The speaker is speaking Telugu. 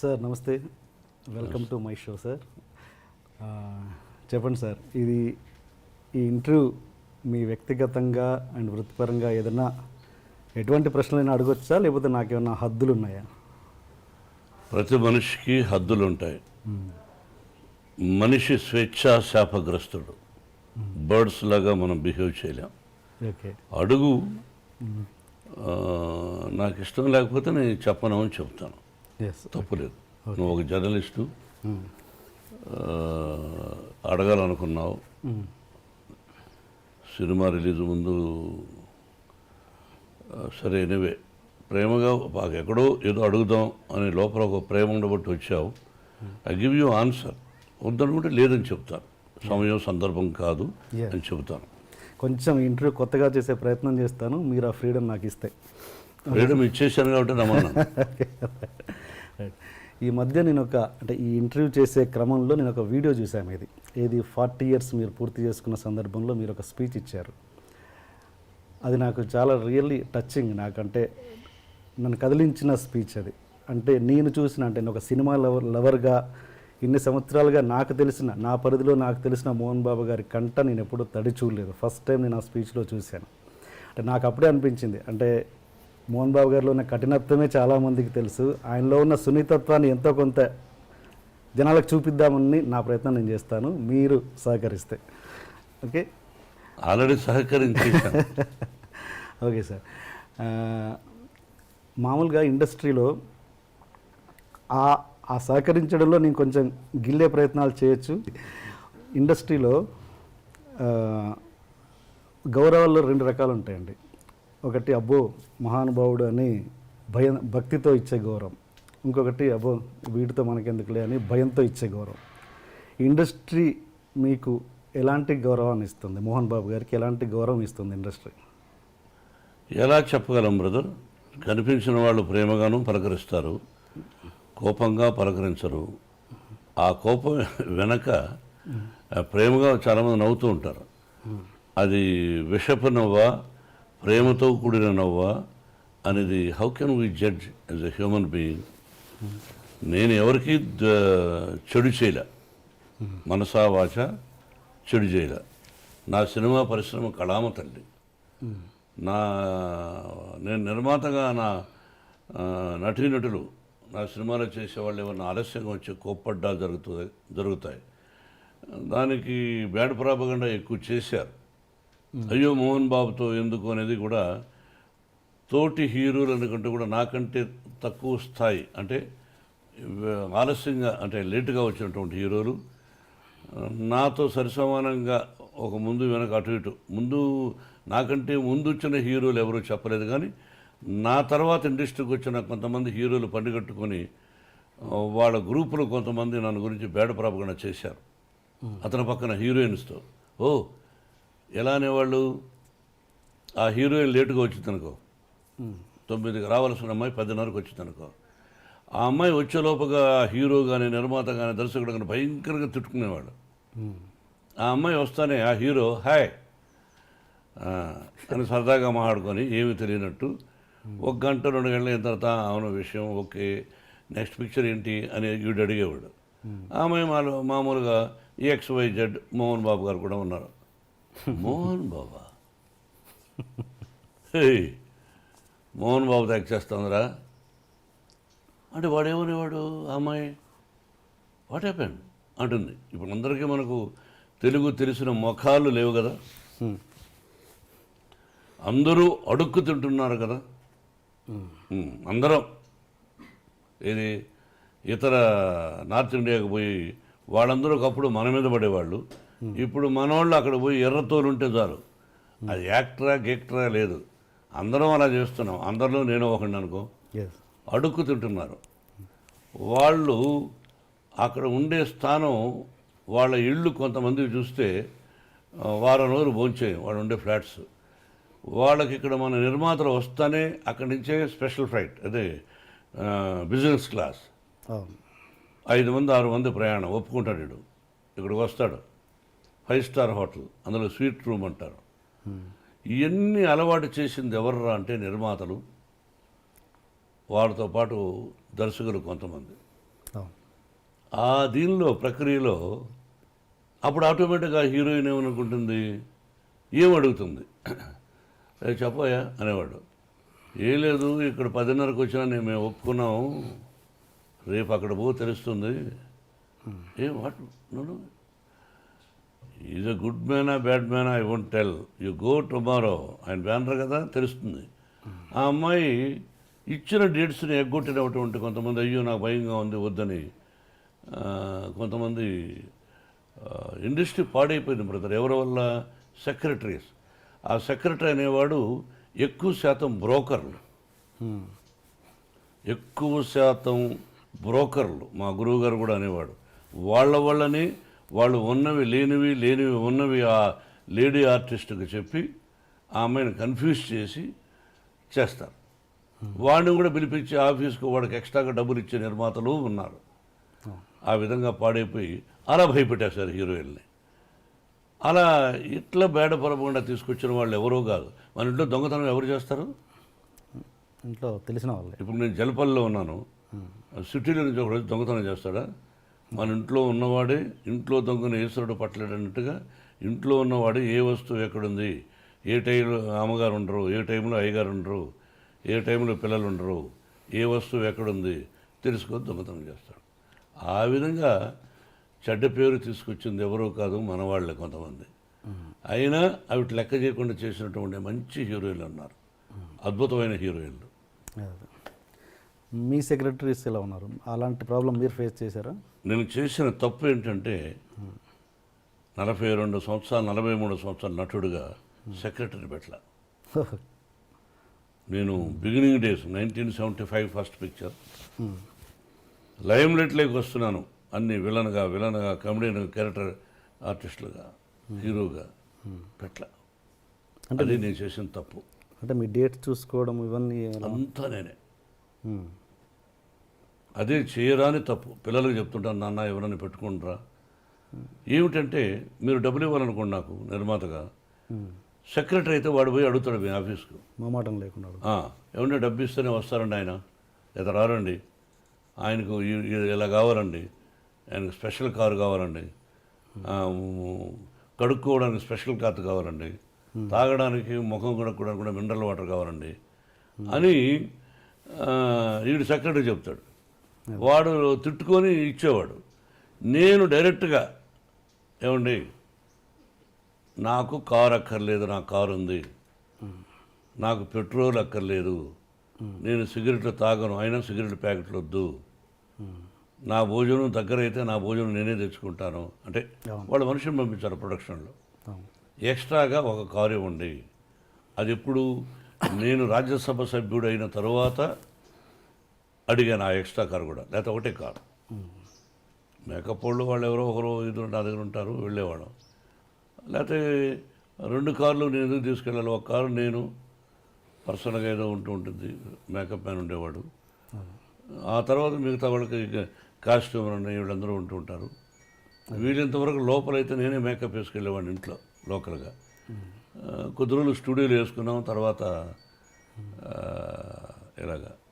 సార్ నమస్తే. Welcome to my show sir చెప్పండి సార్ ఇది ఈ ఇంటర్వ్యూ మీ వ్యక్తిగతంగా అండ్ వృత్తిపరంగా ఏదైనా ఎటువంటి ప్రశ్నలైనా అడగొచ్చా? లేకపోతే నాకేమన్నా హద్దులు ఉన్నాయా ప్రతి మనిషికి హద్దులు ఉంటాయి మనిషి స్వేచ్ఛా శాపగ్రస్తుడు బర్డ్స్ లాగా మనం బిహేవ్ చేయలేం. ఓకే. అడుగు నాకు ఇష్టం లేకపోతే నేను చెప్పను అని చెప్తాను. తప్పులేదు. నువ్వు ఒక జర్నలిస్టు. ఆ, అడగాలనుకున్నావు. సినిమా రిలీజ్ ముందు సరే ఎనివే. ప్రేమగా మాకు ఎక్కడో ఏదో అడుగుదాం అని లోపల ఒక ప్రేమ ఉండబట్టి వచ్చావు. ఐ గివ్ యూ ఆన్సర్ వద్దనుకుంటే లేదని చెప్తాను. సమయం సందర్భం కాదు. అని చెబుతాను కొంచెం ఇంటర్వ్యూ కొత్తగా చేసే ప్రయత్నం చేస్తాను. మీరు ఆ ఫ్రీడమ్ నాకు ఇస్తే. ఫ్రీడమ్ ఇచ్చేసాను కాబట్టి రైట్. ఈ మధ్య నేను ఒక అంటే ఈ ఇంటర్వ్యూ చేసే క్రమంలో నేను ఒక వీడియో చూసాను ఇది. ఏది ఫార్టీ ఇయర్స్ మీరు పూర్తి చేసుకున్న సందర్భంలో మీరు ఒక స్పీచ్ ఇచ్చారు. అది నాకు చాలా రియల్లీ టచ్చింగ్ నాకంటే. నన్ను కదిలించిన స్పీచ్ అది. అంటే నేను చూసిన అంటే నేను ఒక సినిమా లవర్ లవర్గా ఇన్ని సంవత్సరాలుగా నాకు తెలిసిన నా పరిధిలో నాకు తెలిసిన మోహన్ బాబు గారి కంట నేను ఎప్పుడూ తడి చూడలేదు. ఫస్ట్ టైం నేను ఆ స్పీచ్లో చూశాను. అంటే నాకు అప్పుడే అనిపించింది. అంటే మోహన్ బాబు గారిలో ఉన్న కఠినత్వమే చాలామందికి తెలుసు. ఆయనలో ఉన్న సున్నితత్వాన్ని ఎంతో కొంత జనాలకు చూపిద్దామని నా ప్రయత్నం నేను చేస్తాను. మీరు సహకరిస్తే. ఓకే? Already సహకరించేసాను okay sir. మామూలుగా ఇండస్ట్రీలో ఆ ఆ సహకరించడంలో నేను కొంచెం గిల్లే ప్రయత్నాలు చేయొచ్చు. ఇండస్ట్రీలో గౌరవాల్లో రెండు రకాలు ఉంటాయండి. ఒకటి అబ్బో మహానుభావుడు అని భయం భక్తితో ఇచ్చే గౌరవం. ఇంకొకటి అబ్బో వీటితో మనకెందుకులే అని భయంతో ఇచ్చే గౌరవం. ఇండస్ట్రీ మీకు ఎలాంటి గౌరవాన్ని ఇస్తుంది? మోహన్ బాబు గారికి ఎలాంటి గౌరవం ఇస్తుంది ఇండస్ట్రీ? ఎలా చెప్పగలం బ్రదర్? కనిపించిన వాళ్ళు ప్రేమగాను పలకరిస్తారు. కోపంగా పలకరించరు. ఆ కోపం వెనక ప్రేమగా చాలామంది నవ్వుతూ ఉంటారు. అది విషపు నవ్వా ప్రేమతో కూడిన నవ్వా అనేది how can we judge as a human being నేను ఎవరికి చెడు చేయలే. మనసా వాచ చెడు చేయలే. నా సినిమా పరిశ్రమ కళామ తల్లి. నా నేను నిర్మాతగా నా నటీనటులు నా సినిమాలో చేసేవాళ్ళు ఏమన్నా ఆలస్యంగా వచ్చి కోప్పడ్డా జరుగుతుంది జరుగుతాయి. దానికి బ్యాడ్ ప్రాపగండా ఎక్కువ చేశారు. అయ్యో మోహన్ బాబుతో ఎందుకు అనేది కూడా తోటి హీరోలు అనుకుంటే కూడా నాకంటే తక్కువ స్థాయి అంటే ఆలస్యంగా అంటే లేటుగా వచ్చినటువంటి హీరోలు నాతో సరిసమానంగా ఒక ముందు వెనక అటు ఇటు ముందు నాకంటే ముందు వచ్చిన హీరోలు ఎవరూ చెప్పలేదు కానీ నా తర్వాత ఇండస్ట్రీకి వచ్చిన కొంతమంది హీరోలు పండుగట్టుకొని వాళ్ళ గ్రూపులో కొంతమంది నన్ను గురించి బేడ ప్రాపగండ చేశారు. అతని పక్కన హీరోయిన్స్తో ఓ ఎలా అనేవాళ్ళు? ఆ హీరోయిన్ లేటుగా వచ్చింది అనుకో తొమ్మిదికి రావాల్సిన అమ్మాయి పదిన్నరకు వచ్చింది అనుకో ఆ అమ్మాయి వచ్చేలోపుగా హీరో కానీ నిర్మాత కానీ దర్శకుడు కానీ భయంకరంగా తిట్టుకునేవాడు ఆ అమ్మాయి వస్తానే ఆ హీరో హాయ్. అని సరదాగా మాట్లాడుకొని ఏమీ తెలియనట్టు ఒక గంట రెండు గంటల అయిన తర్వాత అవును విషయం ఓకే. నెక్స్ట్ పిక్చర్ ఏంటి? అని వీడు అడిగేవాడు. ఆమె అమ్మాయి మామూలుగా X Y Z Mohan Babu garu కూడా ఉన్నారు. మోహన్ బాబా? మోహన్ బాబు యాక్ట్ చేస్తుందిరా అంటే వాడేమనేవాడు అమ్మాయి? వాట్ హ్యాపెన్ అంటుంది. ఇప్పుడు అందరికీ మనకు తెలుగు తెలిసిన ముఖాలు లేవు కదా? అందరూ అడుక్కు తింటున్నారు కదా? అందరం. ఇది ఇతర నార్త్ ఇండియాకి పోయి వాళ్ళందరూ ఒకప్పుడు మన మీద పడేవాళ్ళు. ఇప్పుడు మనోళ్ళు అక్కడ పోయి ఎర్రతోలు ఉంటే చాలు. అది యాక్టరా గేక్టరా లేదు. అందరం అలా చేస్తున్నాం. అందరిలో నేను ఒకడిని అనుకో. ఎస్ అడుక్కు తింటున్నారు. వాళ్ళు అక్కడ ఉండే స్థానం వాళ్ళ ఇళ్ళు కొంతమంది చూస్తే వారం రోజులు భోంచేయం. వాళ్ళు ఉండే ఫ్లాట్స్. వాళ్ళకి ఇక్కడ మన నిర్మాతలు వస్తానే అక్కడి నుంచే స్పెషల్ ఫ్లైట్. అదే బిజినెస్ క్లాస్. ఐదు మంది ఆరు మంది ప్రయాణం. ఒప్పుకుంటాడు ఇక్కడికి వస్తాడు. ఫైవ్ స్టార్ హోటల్ అందులో స్వీట్ రూమ్ అంటారు. ఇవన్నీ అలవాటు చేసింది ఎవర్రా అంటే నిర్మాతలు. వారితో పాటు దర్శకులు కొంతమంది. ఆ దీనిలో ప్రక్రియలో అప్పుడు ఆటోమేటిక్గా హీరోయిన్ ఏమనుకుంటుంది? ఏం అడుగుతుంది? "ఏ చెప్పయ్యా అనేవాడు. ఏం లేదు ఇక్కడ పదిన్నరకు వచ్చినా నేను మేము ఒప్పుకున్నాము రేపు అక్కడ పో తెలుస్తుంది. ఏ what? Is a good man or bad man or I won't tell. You go tomorrow. ఆయన బ్యానర్ కదా తెలుస్తుంది. ఆ అమ్మాయి ఇచ్చిన డేట్స్ని ఎగ్గొట్టినటువంటి కొంతమంది అయ్యో నాకు భయంగా ఉంది వద్దని కొంతమంది ఇండస్ట్రీ పాడైపోయింది బ్రదర్. ఎవరి వల్ల? సెక్రటరీస్. ఆ సెక్రటరీ అనేవాడు ఎక్కువ శాతం బ్రోకర్లు. ఎక్కువ శాతం బ్రోకర్లు. మా గురువు గారు కూడా అనేవాడు. వాళ్ళ వల్లనే వాళ్ళు ఉన్నవి లేనివి లేనివి ఉన్నవి ఆ లేడీ ఆర్టిస్ట్కి చెప్పి ఆ అమ్మాయిని కన్ఫ్యూజ్ చేసి చేస్తారు. వాడిని కూడా పిలిపించి ఆఫీస్కు వాడికి ఎక్స్ట్రాగా డబ్బులు ఇచ్చే నిర్మాతలు ఉన్నారు. ఆ విధంగా పాడైపోయి అలా భయపెట్టేశారు హీరోయిన్ని. అలా ఇట్లా బేడపరకుండా తీసుకొచ్చిన వాళ్ళు ఎవరో కాదు. మన ఇంట్లో దొంగతనం ఎవరు చేస్తారు? ఇంట్లో తెలిసిన వాళ్ళే. ఇప్పుడు నేను జలపల్లిలో ఉన్నాను. సిటీలో నుంచి వచ్చి దొంగతనం చేస్తాడా? మన ఇంట్లో ఉన్నవాడే ఇంట్లో దొంగను ఈశ్వరుడు పట్టలేడన్నట్టుగా ఇంట్లో ఉన్నవాడు ఏ వస్తువు ఎక్కడుంది? ఏ టైంలో అమ్మగారు ఉండరు ఏ టైంలో అయ్యగారు ఉండరు ఏ టైంలో పిల్లలు ఉండరు ఏ వస్తువు ఎక్కడుంది తెలుసుకొని దొంగతనం చేస్తాడు. ఆ విధంగా చెడ్డ పేరు తీసుకొచ్చింది ఎవరో కాదు మనవాళ్ళే కొంతమంది. అయినా అవిటి లెక్క చేయకుండా చేసినటువంటి మంచి హీరోయిన్లు ఉన్నారు. అద్భుతమైన హీరోయిన్లు. మీ సెక్రటరీస్ ఎలా ఉన్నారు? అలాంటి ప్రాబ్లం మీరు ఫేస్ చేశారా? నేను చేసిన తప్పు ఏంటంటే నలభై రెండు సంవత్సరాలు నలభై మూడు సంవత్సరాల నటుడుగా సెక్రటరీ పెట్టల. నేను beginning days nineteen seventy five first picture. Lime లైట్లోకి వస్తున్నాను అన్ని విలన్గా విలన్గా కమెడియన్ క్యారెక్టర్ ఆర్టిస్టులుగా హీరోగా పెట్టల. అది నేను చేసిన తప్పు. అంటే మీ డేట్ చూసుకోవడం ఇవన్నీ అంతా నేనే. అదే చేయరాని తప్పు. పిల్లలకు చెప్తుంటాను నాన్న ఎవరైనా పెట్టుకుంటారా ఏమిటంటే మీరు డబ్బులు ఇవ్వాలనుకోండి నాకు నిర్మాతగా. సెక్రటరీ అయితే వాడు పోయి అడుగుతాడు మీ ఆఫీస్కు. మొమాటం లేకుండా "ఆ, ఏమంటే డబ్బు ఇస్తేనే వస్తారండి ఆయన లేదా రారండి. ఆయనకు ఈ- ఈ- ఇలా కావాలండి. ఆయనకు స్పెషల్ కారు కావాలండి. కడుక్కోవడానికి స్పెషల్ కార్ కావాలండి. తాగడానికి ముఖం కడుక్కోవడానికి కూడా మినరల్ వాటర్ కావాలండి. అని వీడు సెక్రటరీ చెప్తాడు. వాడు తిట్టుకొని ఇచ్చేవాడు. నేను డైరెక్ట్గా ఏమండి నాకు కారు అక్కర్లేదు నా కారు ఉంది. నాకు పెట్రోల్ అక్కర్లేదు. నేను సిగరెట్లు తాగను అయినా సిగరెట్ ప్యాకెట్లు వద్దు. నా భోజనం దగ్గర అయితే నా భోజనం నేనే తెచ్చుకుంటాను. అంటే. వాళ్ళు మనుషులు పంపించారు ప్రొడక్షన్లో. ఎక్స్ట్రాగా ఒక కారు ఇవ్వండి. అది ఎప్పుడు? నేను రాజ్యసభ సభ్యుడు అయిన తర్వాత అడిగాను ఆ ఎక్స్ట్రా కారు కూడా. లేకపోతే ఒకటే కారు. మేకప్ వాళ్ళు వాళ్ళు ఎవరో ఒకరు ఇద్దరు నా దగ్గర ఉంటారు వెళ్ళేవాడు లేకపోతే రెండు కార్లు నేను ఎందుకు తీసుకెళ్ళాలి? ఒక కారు నేను పర్సనల్గా ఏదో ఉంటూ ఉంటుంది మేకప్ మ్యాన్ ఉండేవాడు. ఆ తర్వాత మిగతా వాళ్ళకి కాస్ట్యూమర్ ఉన్నాయి వీళ్ళందరూ ఉంటూ ఉంటారు. వీళ్ళంతవరకు లోపలైతే నేనే మేకప్ వేసుకెళ్ళేవాడిని ఇంట్లో లోకల్గా. కొద్ది రోజులు స్టూడియోలో వేసుకున్నాం తర్వాత ఇలాగా